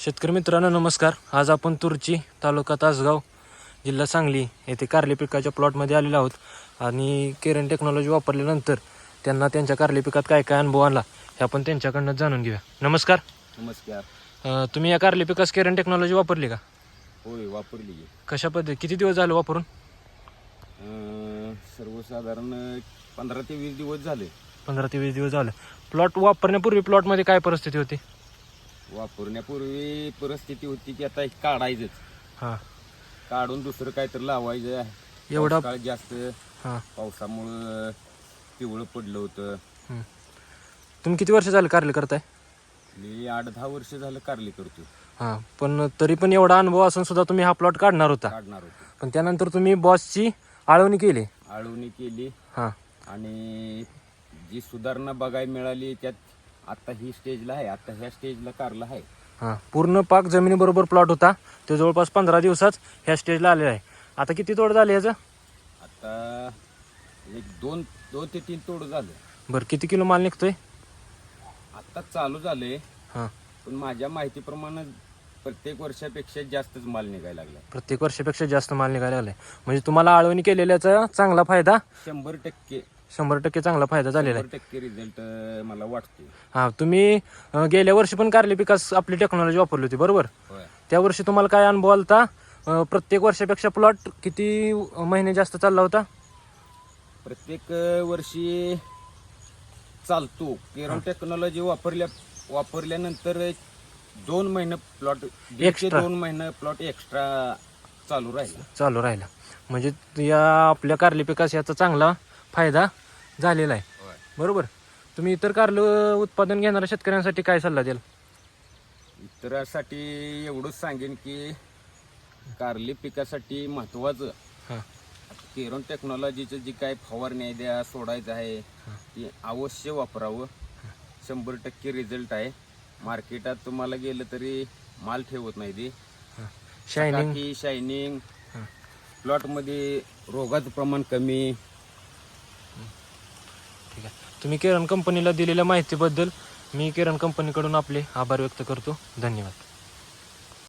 शेतकरी मित्रांनो नमस्कार. आज आपण तुरची तालुका तासगाव जिल्हा सांगली येथे कारली पिकाच्या प्लॉटमध्ये आलेलो आहोत आणि केरन टेक्नॉलॉजी वापरल्यानंतर त्यांना त्यांच्या कारली पिकात काय काय अनुभव आला हे आपण त्यांच्याकडनं जाणून घेऊया. नमस्कार. नमस्कार. तुम्ही या कारली पिकास केरन टेक्नॉलॉजी वापरली का? होय वापरली. कशा पद्धती किती दिवस झाले वापरून? सर्वसाधारण पंधरा ते वीस दिवस झाले. पंधरा ते वीस दिवस झाले. प्लॉट वापरण्यापूर्वी प्लॉटमध्ये काय परिस्थिती होती? वापरण्यापूर्वी परिस्थिती होती की आता हे काढायचंच. हां. काढून दुसरं काहीतरी लावायचं एवढा काळ जास्त. हां. पावसामुळं पिवळं पडलं होतं. हं. तुम्ही किती वर्ष झाले कारली करताय? मी आठ दहा वर्ष झालं कारली करतो हां. पण तरी पण एवढा अनुभव असून सुद्धा तुम्ही हा प्लॉट काढणार होता. काढणार होतो. पण त्यानंतर तुम्ही बॉसची आळवणी केली. आळवणी केली. हां. आणि जी सुधारणा बघायला मिळाली त्यात आता ही स्टेजला आहे आता ह्या स्टेजला कारला आहे. हां पूर्ण पाक जमिनीबरोबर प्लॉट होता. तो जवळपास पंधरा दिवसात ह्या स्टेजला आलेला आहे. आता किती तोड झाले याचं? आता एक दोन दोन ते तीन तोड झालं. बरं किती किलो माल निघतोय? आता चालू झाले. हां. पण माझ्या माहितीप्रमाणे प्रत्येक वर्षापेक्षा जास्तच माल निघायला लागला प्रत्येक वर्षापेक्षा जास्त माल निघायला लागलाय. म्हणजे तुम्हाला आळवणी केलेल्याचा चांगला फायदा? शंभर टक्के. शंभर टक्के चांगला फायदा झालेला आहे. शंभर टक्के रिझल्ट मला वाटते हां तुम्ही अं, गेल्या वर्षी पण कारली पिकास आपली टेक्नॉलॉजी वापरली होती बरोबर? होय. त्या वर्षी तुम्हाला काय अनुभव आलता? अं, प्रत्येक वर्षापेक्षा प्लॉट किती महिने जास्त चालला होता? प्रत्येक वर्षी चालतो. केरन टेक्नॉलॉजी वापरल्या वापरल्यानंतर दोन महिने प्लॉट Extra. दोन महिने प्लॉट एक्स्ट्रा चालू राहिला. चालू राहिला. म्हणजे या आपल्या कारली पिकास याचा चांगला फायदा झालेला आहे. बरोबर. तुम्ही इतर कारलं उत्पादन घेणाऱ्या शेतकऱ्यांसाठी काय सल्ला द्याल? इतरासाठी एवढंच सांगेन की कारली पिकासाठी महत्वाचं. हां. केरन टेक्नॉलॉजीचं जी काय फवारणी आहे द्या सोडायचं आहे ती अवश्य वापरावं. शंभर टक्के रिझल्ट आहे. मार्केटात तुम्हाला गेलं तरी माल ठेवत नाही ते. Shining shining. प्लॉटमध्ये रोगाचं प्रमाण कमी. ठीक आहे तुम्ही किरण कंपनीला दिलेल्या माहितीबद्दल मी किरण कंपनीकडून आपले आभार व्यक्त करतो. धन्यवाद.